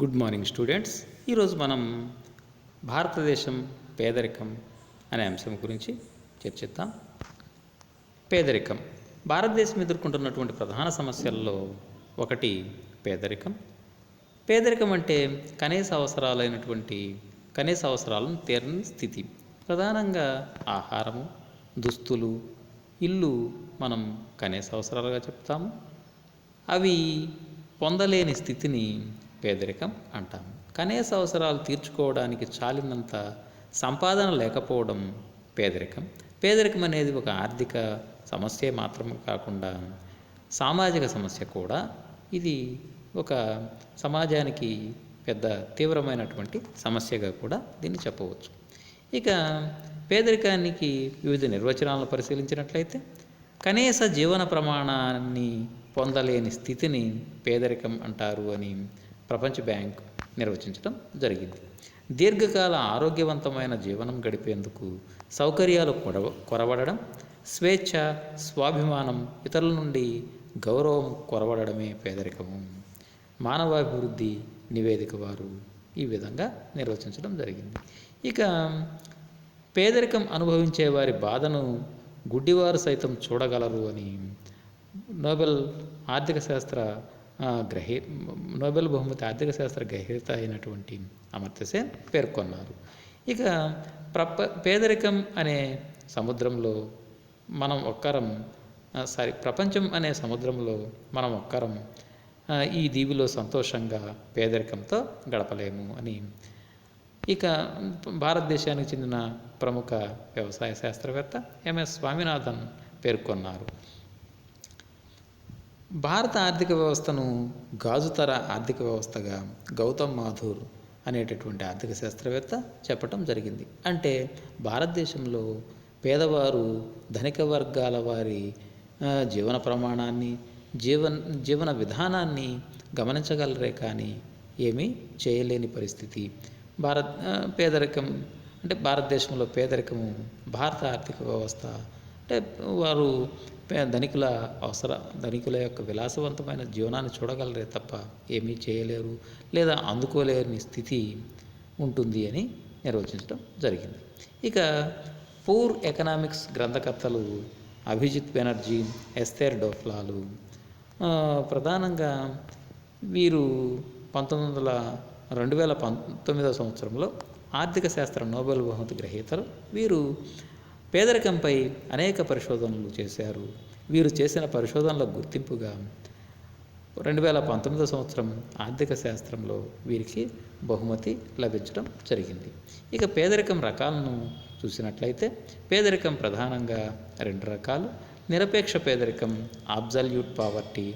Good morning students ఈరోజు మనం భారతదేశం పేదరికం అనే అంశం గురించి చర్చిద్దాం. పేదరికం. భారతదేశం ఎదుర్కొంటున్నటువంటి ప్రధాన సమస్యల్లో ఒకటి పేదరికం. పేదరికం అంటే కనీస అవసరాలైనటువంటి కనీస అవసరాలను తీరని స్థితి. ప్రధానంగా ఆహారము దుస్తులు ఇల్లు మనం కనీస అవసరాలుగా చెప్తాము. అవి పొందలేని స్థితిని పేదరికం అంటాము. కనీస అవసరాలు తీర్చుకోవడానికి చాలినంత సంపాదన లేకపోవడం పేదరికం. పేదరికం అనేది ఒక ఆర్థిక సమస్య మాత్రమే కాకుండా సామాజిక సమస్య కూడా. ఇది ఒక సమాజానికి పెద్ద తీవ్రమైనటువంటి సమస్యగా కూడా దీన్ని చెప్పవచ్చు. ఇక పేదరికానికి వివిధ నిర్వచనాలను పరిశీలించినట్లయితే కనీస జీవన ప్రమాణాన్ని పొందలేని స్థితిని పేదరికం అంటారు అని ప్రపంచ బ్యాంక్ నిర్వచించడం జరిగింది. దీర్ఘకాల ఆరోగ్యవంతమైన జీవనం గడిపేందుకు సౌకర్యాలు కొడవ కొరవడడం స్వేచ్ఛ స్వాభిమానం ఇతరుల నుండి గౌరవం కొరవడమే పేదరికము. మానవాభివృద్ధి నివేదిక వారు ఈ విధంగా నిర్వచించడం జరిగింది. ఇక పేదరికం అనుభవించే వారి బాధను గుడ్డివారు సైతం చూడగలరు అని నోబెల్ ఆర్థిక శాస్త్ర గ్రహీ నోబెల్ బహుమతి ఆర్థిక శాస్త్ర గ్రహీత అయినటువంటి అమర్త్యసేన్ పేర్కొన్నారు. ఇక ప్రప పేదరికం అనే సముద్రంలో మనం ఒక్కరం సారీ ప్రపంచం అనే సముద్రంలో మనం ఒక్కరం ఈ దీవిలో సంతోషంగా పేదరికంతో గడపలేము అని. ఇక భారతదేశానికి చెందిన ప్రముఖ వ్యవసాయ శాస్త్రవేత్త ఎంఎస్ స్వామినాథన్ పేర్కొన్నారు. భారత ఆర్థిక వ్యవస్థను గాజుతర ఆర్థిక వ్యవస్థగా గౌతమ్ మాథూర్ అనేటటువంటి ఆర్థిక శాస్త్రవేత్త చెప్పటం జరిగింది. అంటే భారతదేశంలో పేదవారు ధనిక వర్గాల వారి జీవన ప్రమాణాన్ని జీవన్ జీవన విధానాన్ని గమనించగలరే కానీ ఏమీ చేయలేని పరిస్థితి. భారత్ పేదరికం అంటే భారతదేశంలో పేదరికము భారత ఆర్థిక వ్యవస్థ అంటే వారు ధనికుల అవసర ధనికుల యొక్క విలాసవంతమైన జీవనాన్ని చూడగలరే తప్ప ఏమీ చేయలేరు లేదా అందుకోలేని స్థితి ఉంటుంది అని నిర్వచించడం జరిగింది. ఇక పూర్ ఎకనామిక్స్ గ్రంథకర్తలు అభిజిత్ బెనర్జీ ఎస్తేర్ డోఫ్లాలు ప్రధానంగా వీరు పంతొమ్మిది వందల రెండు వేల పంతొమ్మిదవ సంవత్సరంలో ఆర్థిక శాస్త్ర నోబెల్ బహుమతి గ్రహీతలు. వీరు పేదరికంపై అనేక పరిశోధనలు చేశారు. వీరు చేసిన పరిశోధనల గుర్తింపుగా రెండు వేల పంతొమ్మిదో సంవత్సరం ఆర్థిక శాస్త్రంలో వీరికి బహుమతి లభించడం జరిగింది. ఇక పేదరికం రకాలను చూసినట్లయితే పేదరికం ప్రధానంగా రెండు రకాలు. నిరపేక్ష పేదరికం అబ్జల్యూట్ పావర్టీ.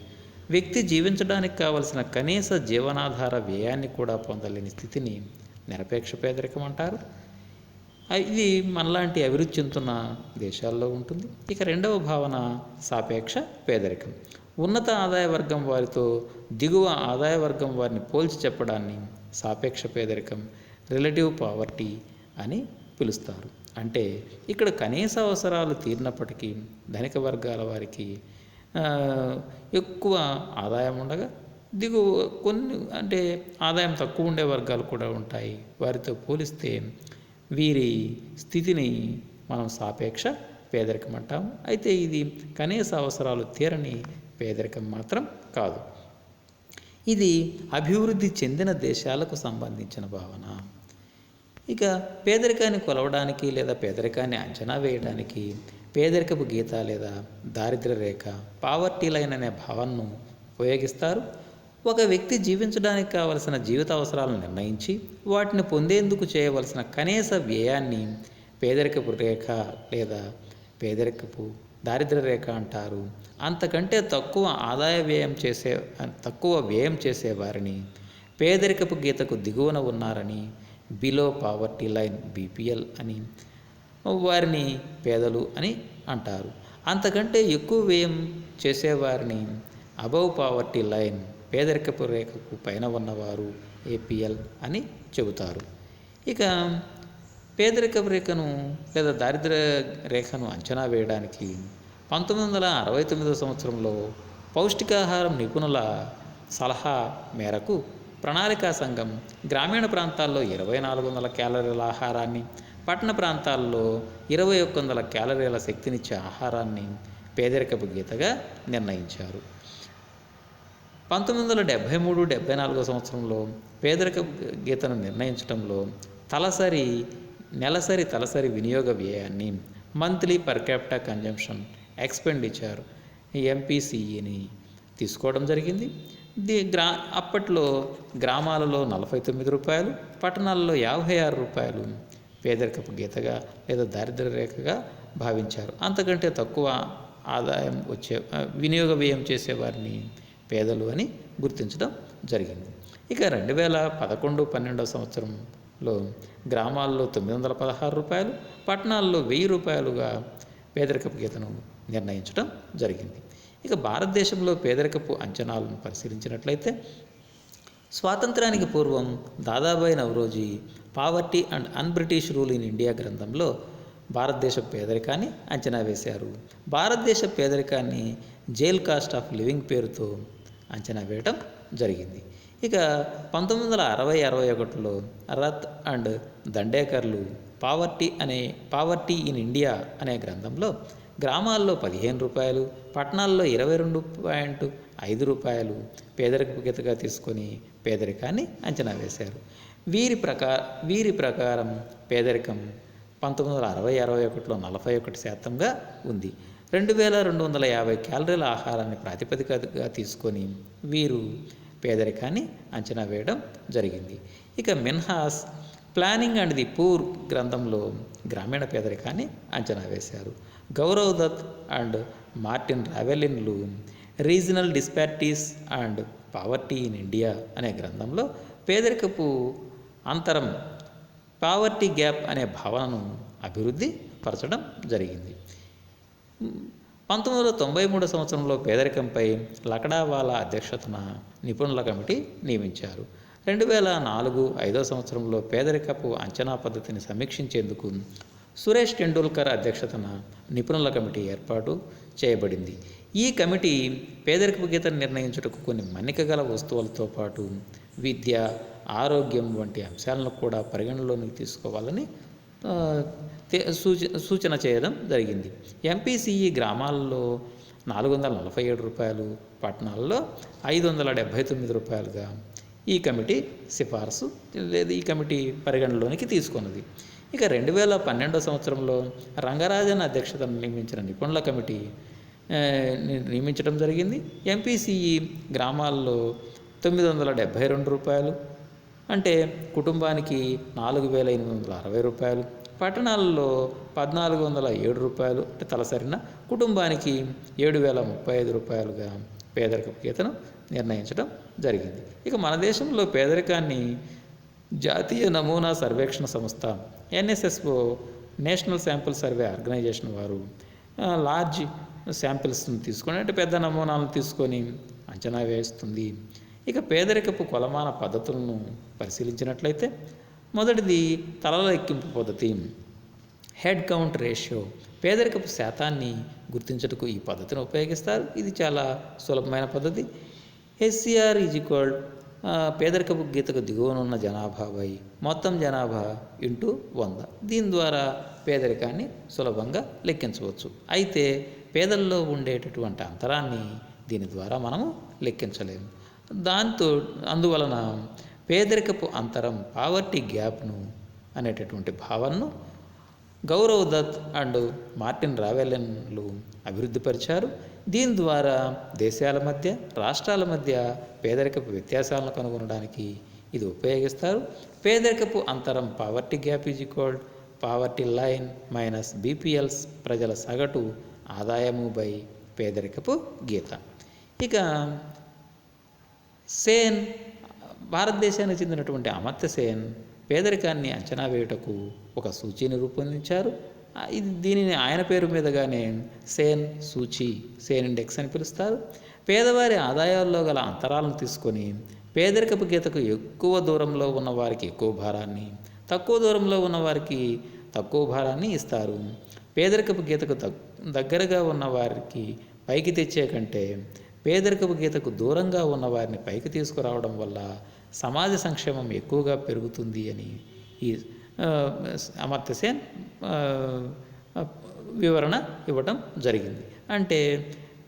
వ్యక్తి జీవించడానికి కావలసిన కనీస జీవనాధార వ్యయాన్ని కూడా పొందలేని స్థితిని నిరపేక్ష పేదరికం అంటారు. ఇది మనలాంటి అభివృద్ధి చెందుతున్న దేశాల్లో ఉంటుంది. ఇక రెండవ భావన సాపేక్ష పేదరికం. ఉన్నత ఆదాయ వర్గం వారితో దిగువ ఆదాయ వర్గం వారిని పోల్చి చెప్పడాన్ని సాపేక్ష పేదరికం రిలేటివ్ పావర్టీ అని పిలుస్తారు. అంటే ఇక్కడ కనీస అవసరాలు తీరినప్పటికీ ధనిక వర్గాల వారికి ఎక్కువ ఆదాయం ఉండగా దిగువ కొన్ని అంటే ఆదాయం తక్కువ ఉండే వర్గాలు కూడా ఉంటాయి. వారితో పోలిస్తే వీరి స్థితిని మనం సాపేక్ష పేదరికం అంటాము. అయితే ఇది కనీస అవసరాలు తీరని పేదరికం మాత్రం కాదు. ఇది అభివృద్ధి చెందిన దేశాలకు సంబంధించిన భావన. ఇక పేదరికాన్ని కొలవడానికి లేదా పేదరికాన్ని అంచనా వేయడానికి పేదరికపు గీత లేదా దారిద్ర్య రేఖ పావర్టీ లైన్ అనే భావనను ఉపయోగిస్తారు. ఒక వ్యక్తి జీవించడానికి కావలసిన జీవిత అవసరాలను నిర్ణయించి వాటిని పొందేందుకు చేయవలసిన కనీస వ్యయాన్ని పేదరికపు రేఖ లేదా పేదరికపు దారిద్ర్య రేఖ అంటారు. అంతకంటే తక్కువ ఆదాయ వ్యయం చేసే తక్కువ వ్యయం చేసేవారిని పేదరికపు గీతకు దిగువన ఉన్నారని బిలో పావర్టీ లైన్ బీపీఎల్ అని వారిని పేదలు అని అంటారు. అంతకంటే ఎక్కువ వ్యయం చేసేవారిని అబవ్ పావర్టీ లైన్ పేదరికపు రేఖకు పైన ఉన్నవారు ఏపీఎల్ అని చెబుతారు. ఇక పేదరికపు రేఖను లేదా దారిద్ర రేఖను అంచనా వేయడానికి పంతొమ్మిది వందల అరవై తొమ్మిదవ సంవత్సరంలో పౌష్టికాహారం నిపుణుల సలహా మేరకు ప్రణాళికా సంఘం గ్రామీణ ప్రాంతాల్లో ఇరవై నాలుగు వందల క్యాలరీల ఆహారాన్ని పట్టణ ప్రాంతాల్లో ఇరవై ఒక్క వందల క్యాలరీల శక్తినిచ్చే ఆహారాన్ని పేదరికపు గీతగా నిర్ణయించారు. పంతొమ్మిది వందల డెబ్భై మూడు డెబ్భై నాలుగో సంవత్సరంలో పేదరిక గీతను నిర్ణయించడంలో తలసరి నెలసరి తలసరి వినియోగ వ్యయాన్ని monthly per capita consumption expenditure ఎంపీసీఈని తీసుకోవడం జరిగింది. దీ గ్రా అప్పట్లో గ్రామాలలో నలభై తొమ్మిది రూపాయలు పట్టణాల్లో యాభై ఆరు రూపాయలు పేదరికపు గీతగా లేదా దారిద్ర రేఖగా భావించారు. అంతకంటే తక్కువ ఆదాయం వచ్చే వినియోగ వ్యయం చేసేవారిని పేదలు అని గుర్తించడం జరిగింది. ఇక రెండు వేల పదకొండు పన్నెండవ సంవత్సరంలో గ్రామాల్లో తొమ్మిది వందల పదహారు రూపాయలు పట్టణాల్లో వెయ్యి రూపాయలుగా పేదరికపు గీతను నిర్ణయించడం జరిగింది. ఇక భారతదేశంలో పేదరికపు అంచనాలను పరిశీలించినట్లయితే స్వాతంత్రానికి పూర్వం Dadabhai Naoroji poverty and unBritish rule in India గ్రంథంలో భారతదేశ పేదరికాన్ని అంచనా వేశారు. భారతదేశ పేదరికాన్ని జైల్ కాస్ట్ ఆఫ్ లివింగ్ పేరుతో అంచనా వేయటం జరిగింది. ఇక పంతొమ్మిది వందల అరవై అరవై ఒకటిలో రత్ అండ్ దండేకర్లు పావర్టీ అనే పావర్టీ ఇన్ ఇండియా అనే గ్రంథంలో గ్రామాల్లో పదిహేను రూపాయలు పట్టణాల్లో ఇరవై రెండు పాయింట్ ఐదు రూపాయలు పేదరికపు తీసుకొని పేదరికాన్ని అంచనా వేశారు. వీరి ప్రకా వీరి ప్రకారం పేదరికం పంతొమ్మిది వందల అరవై అరవై ఒకటిలో నలభై ఒకటి శాతంగా ఉంది. రెండు వేల రెండు వందల యాభై క్యాలరీల ఆహారాన్ని ప్రాతిపదికగా తీసుకొని వీరు పేదరికాన్ని అంచనా వేయడం జరిగింది. ఇక Minhas planning and the poor గ్రంథంలో గ్రామీణ పేదరికాన్ని అంచనా వేశారు. Gaurav Datt and Martin రావెలిన్లు regional disparities and poverty in India అనే గ్రంథంలో పేదరికపు అంతరం పావర్టీ గ్యాప్ అనే భావనను అభివృద్ధి పరచడం జరిగింది. పంతొమ్మిది వందల తొంభై మూడు సంవత్సరంలో పేదరికంపై లకడావాలా అధ్యక్షతన నిపుణుల కమిటీ నియమించారు. రెండు వేల నాలుగు ఐదో సంవత్సరంలో పేదరికపు అంచనా పద్ధతిని సమీక్షించేందుకు సురేష్ టెండూల్కర్ అధ్యక్షతన నిపుణుల కమిటీ ఏర్పాటు చేయబడింది. ఈ కమిటీ పేదరికపు గీతను నిర్ణయించుటకు కొన్ని మన్నిక గల వస్తువులతో పాటు విద్య ఆరోగ్యం వంటి అంశాలను కూడా పరిగణలోనికి తీసుకోవాలని సూచన చేయడం జరిగింది. ఎంపీసీఈ గ్రామాల్లో నాలుగు వందల నలభై ఏడు రూపాయలు పట్టణాల్లో ఐదు వందల డెబ్భై తొమ్మిది రూపాయలుగా ఈ కమిటీ సిఫార్సు లేదా ఈ కమిటీ పరిగణలోనికి తీసుకున్నది. ఇక రెండు వేల పన్నెండో సంవత్సరంలో రంగరాజన్ అధ్యక్షతను నియమించిన నిపుణుల కమిటీ ని- నియమించడం జరిగింది. ఎంపీసీఈ గ్రామాల్లో తొమ్మిది వందల డెబ్భై రెండు రూపాయలు అంటే కుటుంబానికి నాలుగు వేల ఎనిమిది వందల అరవై రూపాయలు పట్టణాల్లో పద్నాలుగు వందల ఏడు రూపాయలు అంటే తలసరిన కుటుంబానికి ఏడు వేల ముప్పై ఐదు రూపాయలుగా పేదరిక గీతను నిర్ణయించడం జరిగింది. ఇక మన దేశంలో పేదరికాన్ని జాతీయ నమూనా సర్వేక్షణ సంస్థ NSSO national sample survey organisation వారు లార్జ్ శాంపిల్స్ని తీసుకొని అంటే పెద్ద నమూనాలను తీసుకొని అంచనా వేస్తుంది. ఇక పేదరికపు కొలమాన పద్ధతులను పరిశీలించినట్లయితే మొదటిది తలల లెక్కింపు పద్ధతి. Head count ratio. పేదరికపు శాతాన్ని గుర్తించుటకు ఈ పద్ధతిని ఉపయోగిస్తారు. ఇది చాలా సులభమైన పద్ధతి. ఎస్సీఆర్ ఈజ్ ఈక్వల్ పేదరికపు గీతకు దిగువనున్న జనాభాపై మొత్తం జనాభా ఇంటూ వంద. దీని ద్వారా పేదరికాన్ని సులభంగా లెక్కించవచ్చు. అయితే పేదల్లో ఉండేటటువంటి అంతరాన్ని దీని ద్వారా మనము లెక్కించలేము. దాంతో అందువలన పేదరికపు అంతరం పావర్టీ గ్యాప్ను అనేటటువంటి భావనను గౌరవ్ దత్ అండ్ మార్టిన్ రావెలన్లు అభివృద్ధిపరిచారు. దీని ద్వారా దేశాల మధ్య రాష్ట్రాల మధ్య పేదరికపు వ్యత్యాసాలను కనుగొనడానికి ఇది ఉపయోగిస్తారు. పేదరికపు అంతరం poverty gap is equal poverty line minus BPLs ప్రజల సగటు ఆదాయము బై పేదరికపు గీత. ఇక సేన్ భారతదేశానికి చెందినటువంటి అమర్త్య సేన్ పేదరికాన్ని అంచనా వేయుటకు ఒక సూచీని రూపొందించారు. ఇది దీనిని ఆయన పేరు మీదగానే సేన్ సూచి సేన్ ఇండెక్స్ అని పిలుస్తారు. పేదవారి ఆదాయాల్లో గల అంతరాలను తీసుకొని పేదరికపు గీతకు ఎక్కువ దూరంలో ఉన్న వారికి ఎక్కువ భారాన్ని తక్కువ దూరంలో ఉన్న వారికి తక్కువ భారాన్ని ఇస్తారు. పేదరికపు గీతకు దగ్- దగ్గరగా ఉన్న వారికి పైకి తెచ్చే కంటే పేదరికపు గీతకు దూరంగా ఉన్న వారిని పైకి తీసుకురావడం వల్ల సమాజ సంక్షేమం ఎక్కువగా పెరుగుతుంది అని ఈ అమర్త్యసేన్ వివరణ ఇవ్వడం జరిగింది. అంటే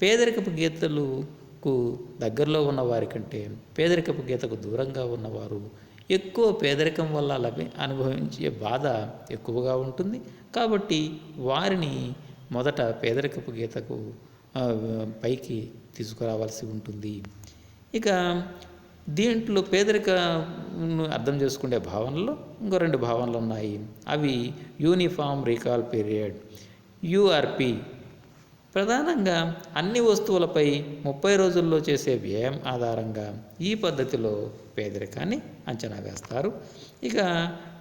పేదరికపు గీతలకు దగ్గరలో ఉన్న వారి కంటే పేదరికపు గీతకు దూరంగా ఉన్నవారు ఎక్కువ పేదరికం వల్ల లభి అనుభవించే బాధ ఎక్కువగా ఉంటుంది. కాబట్టి వారిని మొదట పేదరికపు గీతకు పైకి తీసుకురావాల్సి ఉంటుంది. ఇక దీంట్లో పేదరికను అర్థం చేసుకునే భావనలు ఇంకో రెండు భావనలు ఉన్నాయి. అవి యూనిఫామ్ రీకాల్ పీరియడ్ యూఆర్పి. ప్రధానంగా అన్ని వస్తువులపై ముప్పై రోజుల్లో చేసే వ్యయం ఆధారంగా ఈ పద్ధతిలో పేదరికాన్ని అంచనా వేస్తారు. ఇక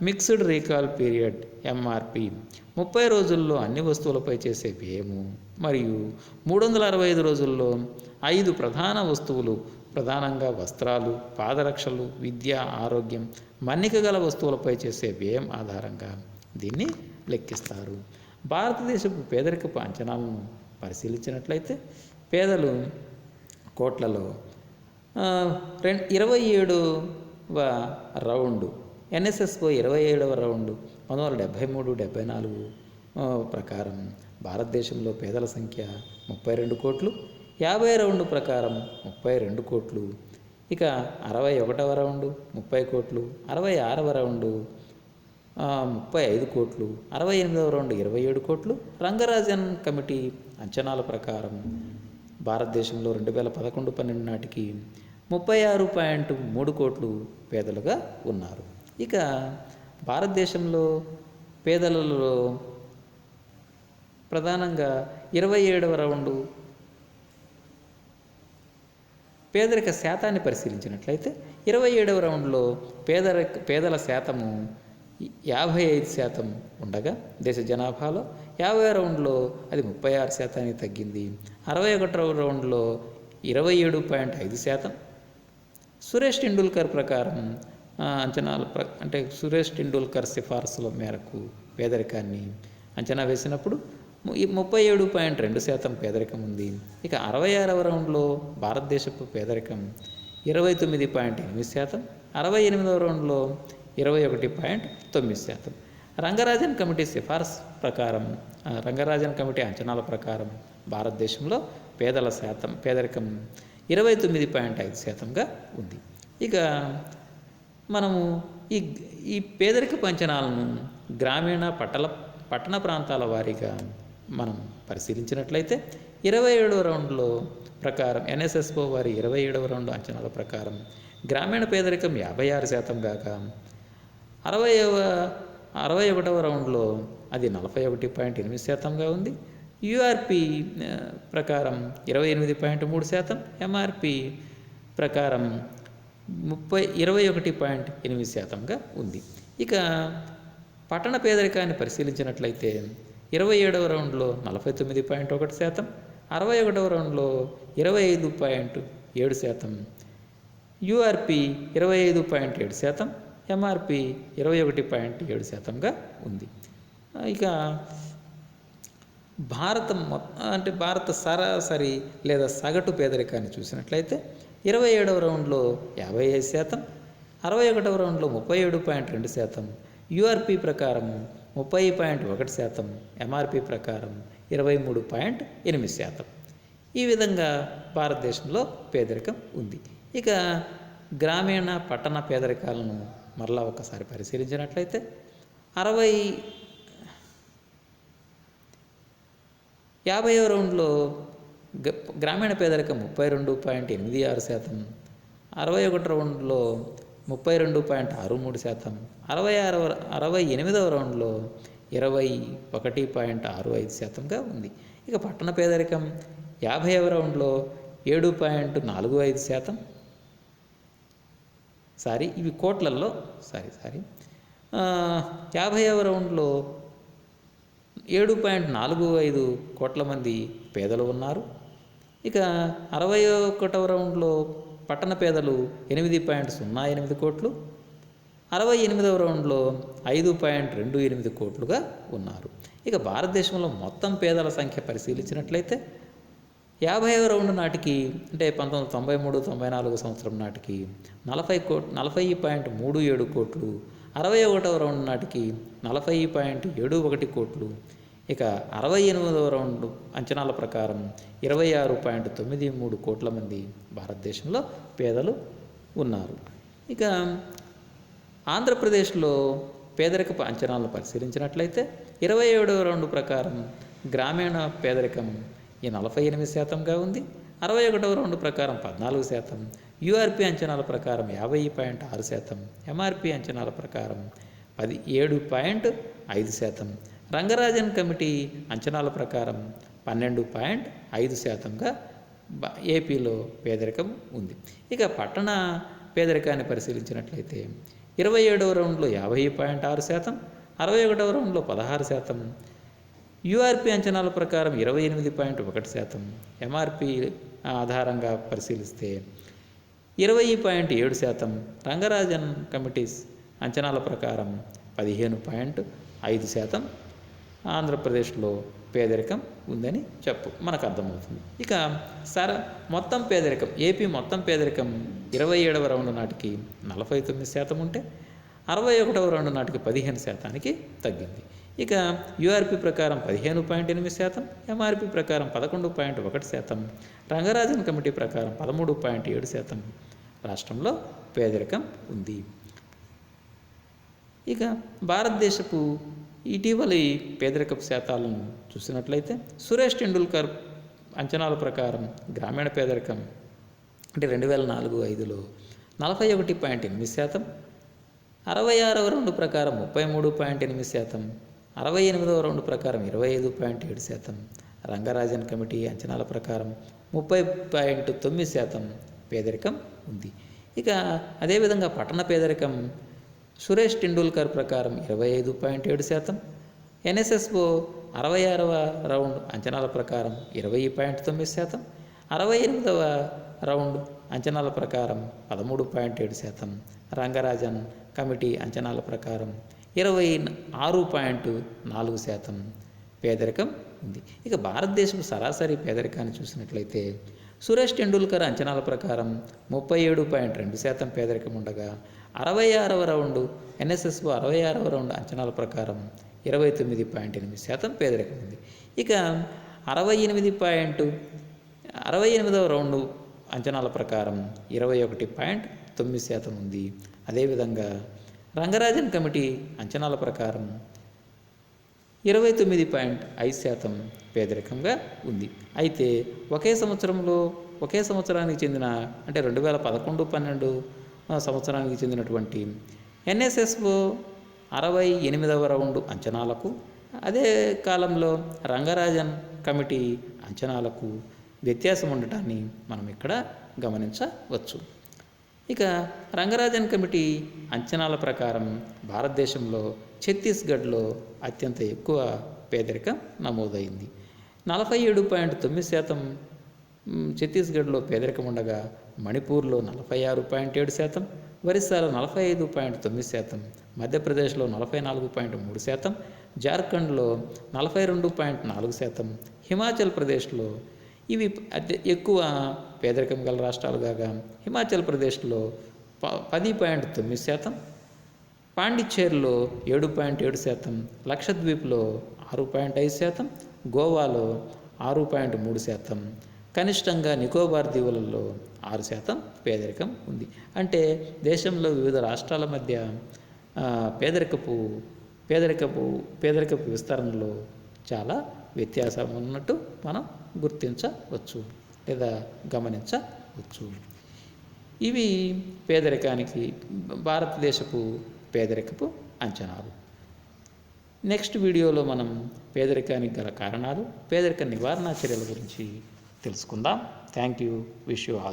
మిక్స్డ్ రీకాల్ పీరియడ్ ఎంఆర్పి ముప్పై రోజుల్లో అన్ని వస్తువులపై చేసే వ్యయము మరియు మూడు వందల అరవై ఐదు రోజుల్లో ఐదు ప్రధాన వస్తువులు ప్రధానంగా వస్త్రాలు పాదరక్షలు విద్య ఆరోగ్యం మన్నిక గల వస్తువులపై చేసే వ్యయం ఆధారంగా దీన్ని లెక్కిస్తారు. భారతదేశపు పేదరికపు అంచనాలను పరిశీలించినట్లయితే పేదలు కోట్లలో రెండు ఇరవై ఏడవ రౌండు ఎన్ఎస్ఎస్ఓ ఇరవై ఏడవ రౌండ్ పంతొమ్మిది వందల డెబ్భై మూడు డెబ్భై నాలుగు ప్రకారం భారతదేశంలో పేదల సంఖ్య ముప్పై రెండు కోట్లు యాభై రౌండ్ ప్రకారం ముప్పై రెండు కోట్లు ఇక అరవై ఒకటవ రౌండు ముప్పై కోట్లు అరవై ఆరవ రౌండు ముప్పై ఐదు కోట్లు అరవై ఎనిమిదవ రౌండ్ ఇరవై ఏడు కోట్లు రంగరాజన్ కమిటీ అంచనాల ప్రకారం భారతదేశంలో రెండు వేల పదకొండు పన్నెండు నాటికి ముప్పై ఆరు పాయింట్ మూడు కోట్లు పేదలుగా ఉన్నారు. ఇక భారతదేశంలో పేదలలో ప్రధానంగా ఇరవై ఏడవ రౌండు పేదరిక శాతాన్ని పరిశీలించినట్లయితే ఇరవై ఏడవ రౌండ్లో పేదరిక పేదల శాతము యాభై ఐదు శాతం ఉండగా దేశ జనాభాలో యాభై రౌండ్లో అది ముప్పై ఆరు శాతానికి తగ్గింది. అరవై ఒకటవ రౌండ్లో ఇరవై ఏడు పాయింట్ ఐదు శాతం. సురేష్ టెండూల్కర్ ప్రకారం అంచనాల ప్ర అంటే సురేష్ టెండూల్కర్ సిఫార్సుల మేరకు పేదరికాన్ని అంచనా వేసినప్పుడు ఈ ముప్పై ఏడు పాయింట్ రెండు శాతం పేదరికం ఉంది. ఇక అరవై ఆరవ రౌండ్లో భారతదేశపు పేదరికం ఇరవై తొమ్మిది పాయింట్ ఎనిమిది శాతం అరవై ఎనిమిదవ రౌండ్లో ఇరవై ఒకటి పాయింట్ తొమ్మిది శాతం. రంగరాజన్ కమిటీ సిఫార్సు ప్రకారం రంగరాజన్ కమిటీ అంచనాల ప్రకారం భారతదేశంలో పేదల శాతం పేదరికం ఇరవై తొమ్మిది పాయింట్ ఐదు శాతంగా ఉంది. ఇక మనము ఈ ఈ పేదరికపు అంచనాలను గ్రామీణ పట్టల పట్టణ ప్రాంతాల వారీగా మనం పరిశీలించినట్లయితే ఇరవై ఏడవ రౌండ్లో ప్రకారం ఎన్ఎస్ఎస్ఓ వారి ఇరవై ఏడవ రౌండ్ అంచనాల ప్రకారం గ్రామీణ పేదరికం యాభై ఆరు శాతం కాక అరవైవ అరవై ఒకటవ రౌండ్లో అది నలభై ఒకటి పాయింట్ ఎనిమిది శాతంగా ఉంది. యూఆర్పి ప్రకారం ఇరవై ఎనిమిది పాయింట్ మూడు శాతం. ఎంఆర్పి ప్రకారం ముప్పై ఇరవై ఒకటి పాయింట్ ఎనిమిది శాతంగా ఉంది. ఇక పట్టణ పేదరికాన్ని పరిశీలించినట్లయితే ఇరవై ఏడవ రౌండ్లో నలభై తొమ్మిది పాయింట్ ఒకటి శాతం అరవై ఒకటవ రౌండ్లో ఇరవై ఐదు పాయింట్ ఏడు శాతం యూఆర్పి ఇరవై ఐదు పాయింట్ ఏడు శాతం ఎంఆర్పి ఇరవై ఒకటి పాయింట్ ఏడు శాతంగా ఉంది. ఇక భారత మొత్తం అంటే భారత సరాసరి లేదా సగటు పేదరికాన్ని చూసినట్లయితే ఇరవై ఏడవ రౌండ్లో యాభై ఐదు శాతం అరవై ఒకటవ రౌండ్లో ముప్పై ఏడు పాయింట్ రెండు శాతం యూఆర్పి ప్రకారం ముప్పై పాయింట్ ఒకటి శాతం ఎంఆర్పి ప్రకారం ఇరవై మూడు పాయింట్ ఎనిమిది శాతం. ఈ విధంగా భారతదేశంలో పేదరికం ఉంది. ఇక గ్రామీణ పట్టణ పేదరికాలను మరలా ఒకసారి పరిశీలించినట్లయితే అరవై యాభైవ రౌండ్లో గ్రామీణ పేదరికం ముప్పై రెండు పాయింట్ ఎనిమిది ఆరు శాతం అరవై ఒకటి రౌండ్లో ముప్పై రెండు పాయింట్ ఆరు మూడు శాతం అరవై ఆరవ అరవై ఎనిమిదవ రౌండ్లో ఇరవై ఒకటి పాయింట్ ఆరు ఐదు శాతంగా ఉంది. ఇక పట్టణ పేదరికం యాభైవ రౌండ్లో ఏడు పాయింట్ నాలుగు ఐదు శాతం. సారీ ఇవి కోట్లల్లో సారీ సారీ యాభైవ రౌండ్లో ఏడు పాయింట్ నాలుగు ఐదు కోట్ల మంది పేదలు ఉన్నారు. ఇక అరవై ఒకటవ రౌండ్లో పట్టణ పేదలు ఎనిమిది పాయింట్ సున్నా ఎనిమిది కోట్లు అరవై ఎనిమిదవ రౌండ్లో ఐదు పాయింట్ రెండు ఎనిమిది కోట్లుగా ఉన్నారు. ఇక భారతదేశంలో మొత్తం పేదల సంఖ్య పరిశీలించినట్లయితే యాభైవ రౌండ్ నాటికి అంటే పంతొమ్మిది వందల తొంభై మూడు తొంభై నాలుగు సంవత్సరం నాటికి నలభై కోట్ నలభై పాయింట్ మూడు ఏడు కోట్లు అరవై ఒకటవ రౌండ్ నాటికి నలభై పాయింట్ ఏడు ఒకటి కోట్లు ఇక అరవై ఎనిమిదవ రౌండ్ అంచనాల ప్రకారం ఇరవై ఆరు పాయింట్ తొమ్మిది మూడు కోట్ల మంది భారతదేశంలో పేదలు ఉన్నారు. ఇక ఆంధ్రప్రదేశ్లో పేదరికపు అంచనాలను పరిశీలించినట్లయితే ఇరవై ఏడవ రౌండ్ ప్రకారం గ్రామీణ పేదరికం ఈ నలభై ఎనిమిది శాతంగా ఉంది. అరవై ఒకటవ రౌండ్ ప్రకారం పద్నాలుగు శాతం యూఆర్పి అంచనాల ప్రకారం యాభై పాయింట్ ఆరు శాతం ఎంఆర్పి అంచనాల ప్రకారం పది ఏడు పాయింట్ ఐదు శాతం రంగరాజన్ కమిటీ అంచనాల ప్రకారం పన్నెండు పాయింట్ ఐదు శాతంగా ఏపీలో పేదరికం ఉంది. ఇక పట్టణ పేదరికాన్ని పరిశీలించినట్లయితే ఇరవై ఏడవ రౌండ్లో యాభై పాయింట్ ఆరు శాతం అరవై ఒకటవ రౌండ్లో పదహారు శాతం యూఆర్పి అంచనాల ప్రకారం ఇరవై ఎనిమిది పాయింట్ ఒకటి శాతం ఎంఆర్పి ఆధారంగా పరిశీలిస్తే ఇరవై పాయింట్ ఏడు శాతం రంగరాజన్ కమిటీస్ అంచనాల ప్రకారం పదిహేను పాయింట్ ఐదు శాతం ఆంధ్రప్రదేశ్లో పేదరికం ఉందని చెప్పు మనకు అర్థమవుతుంది. ఇక సర మొత్తం పేదరికం ఏపీ మొత్తం పేదరికం ఇరవై ఏడవ రౌండ్ నాటికి నలభై తొమ్మిది శాతం ఉంటే అరవై ఒకటవ రౌండ్ నాటికి పదిహేను శాతానికి తగ్గింది. ఇక యూఆర్పి ప్రకారం పదిహేను పాయింట్ ఎనిమిది శాతం ఎంఆర్పి ప్రకారం పదకొండు పాయింట్ ఒకటి శాతం రంగరాజన్ కమిటీ ప్రకారం పదమూడు పాయింట్ ఏడు శాతం రాష్ట్రంలో పేదరికం ఉంది. ఇక భారతదేశపు ఇటీవలి పేదరికపు శాతాలను చూసినట్లయితే సురేష్ టెండూల్కర్ అంచనాల ప్రకారం గ్రామీణ పేదరికం అంటే రెండు వేల నాలుగు ఐదులో నలభై ఒకటి పాయింట్ ఎనిమిది శాతం అరవై ఆరవ రౌండ్ ప్రకారం ముప్పై మూడు పాయింట్ ఎనిమిది శాతం అరవై ఎనిమిదవ రౌండ్ ప్రకారం ఇరవై ఐదు పాయింట్ ఏడు శాతం. రంగరాజన్ కమిటీ అంచనాల ప్రకారం ముప్పై పాయింట్ తొమ్మిది శాతం పేదరికం ఉంది. ఇక అదేవిధంగా పట్టణ పేదరికం సురేష్ టెండూల్కర్ ప్రకారం ఇరవై ఐదు పాయింట్ ఏడు శాతం. ఎన్ఎస్ఎస్ఓ అరవై ఆరవ రౌండ్ అంచనాల ప్రకారం ఇరవై పాయింట్ తొమ్మిది శాతం. అరవై ఎనిమిదవ రౌండ్ అంచనాల ప్రకారం పదమూడు పాయింట్ ఏడు శాతం. రంగరాజన్ కమిటీ అంచనాల ప్రకారం ఇరవై ఆరు పాయింట్ నాలుగు శాతం పేదరికం ఉంది. ఇక భారతదేశపు సరాసరి పేదరికాన్ని చూసినట్లయితే సురేష్ టెండూల్కర్ అంచనాల ప్రకారం ముప్పై ఏడు పాయింట్ రెండు శాతం పేదరికం ఉండగా అరవై ఆరవ రౌండ్ ఎన్ఎస్ఎస్ఓ అరవై ఆరవ రౌండ్ అంచనాల ప్రకారం ఇరవై తొమ్మిది పాయింట్ ఎనిమిది శాతం పేదరికం ఉంది ఇక అరవై ఎనిమిది పాయింట్ అరవై ఎనిమిదవ రౌండ్ అంచనాల ప్రకారం ఇరవై ఒకటి పాయింట్ తొమ్మిది శాతం ఉంది. అదేవిధంగా రంగరాజన్ కమిటీ అంచనాల ప్రకారం ఇరవై తొమ్మిది పాయింట్ ఐదు శాతం పేదరికంగా ఉంది. అయితే ఒకే సంవత్సరంలో ఒకే సంవత్సరానికి చెందిన అంటే రెండు వేల పదకొండు పన్నెండు సంవత్సరానికి చెందినటువంటి ఎన్ఎస్ఎస్ఓ అరవై ఎనిమిదవ రౌండ్ అంచనాలకు అదే కాలంలో రంగరాజన్ కమిటీ అంచనాలకు వ్యత్యాసం ఉండటాన్ని మనం ఇక్కడ గమనించవచ్చు. ఇక రంగరాజన్ కమిటీ అంచనాల ప్రకారం భారతదేశంలో ఛత్తీస్గఢ్లో అత్యంత ఎక్కువ పేదరికం నమోదైంది. నలభై ఏడు పాయింట్ తొమ్మిది శాతం ఛత్తీస్గఢ్లో పేదరికం ఉండగా మణిపూర్లో నలభై ఆరు పాయింట్ ఏడు శాతం ఒరిస్సాలో నలభై ఐదు పాయింట్ తొమ్మిది శాతం మధ్యప్రదేశ్లో నలభై నాలుగు పాయింట్ మూడు శాతం జార్ఖండ్లో నలభై రెండు పాయింట్ నాలుగు శాతం హిమాచల్ ప్రదేశ్లో ఇవి అతి ఎక్కువ పేదరికం గల రాష్ట్రాలు కాగా హిమాచల్ ప్రదేశ్లో ప పది పాయింట్ తొమ్మిది శాతం పాండిచ్చేరిలో ఏడు పాయింట్ ఏడు శాతం లక్షద్వీప్లో ఆరు పాయింట్ ఐదు శాతం గోవాలో ఆరు పాయింట్ మూడు శాతం. కనిష్టంగా నికోబార్ దీవులలో ఆరు శాతం పేదరికం ఉంది. అంటే దేశంలో వివిధ రాష్ట్రాల మధ్య పేదరికపు పేదరికపు పేదరికపు విస్తరణలో చాలా వ్యత్యాసం ఉన్నట్టు మనం గుర్తించవచ్చు లేదా గమనించవచ్చు. ఇవి పేదరికానికి భారతదేశపు పేదరికపు అంచనాలు. నెక్స్ట్ వీడియోలో మనం పేదరికానికి గల కారణాలు పేదరిక నివారణ చర్యల గురించి తెలుసుకుందాం. Thank you wish you all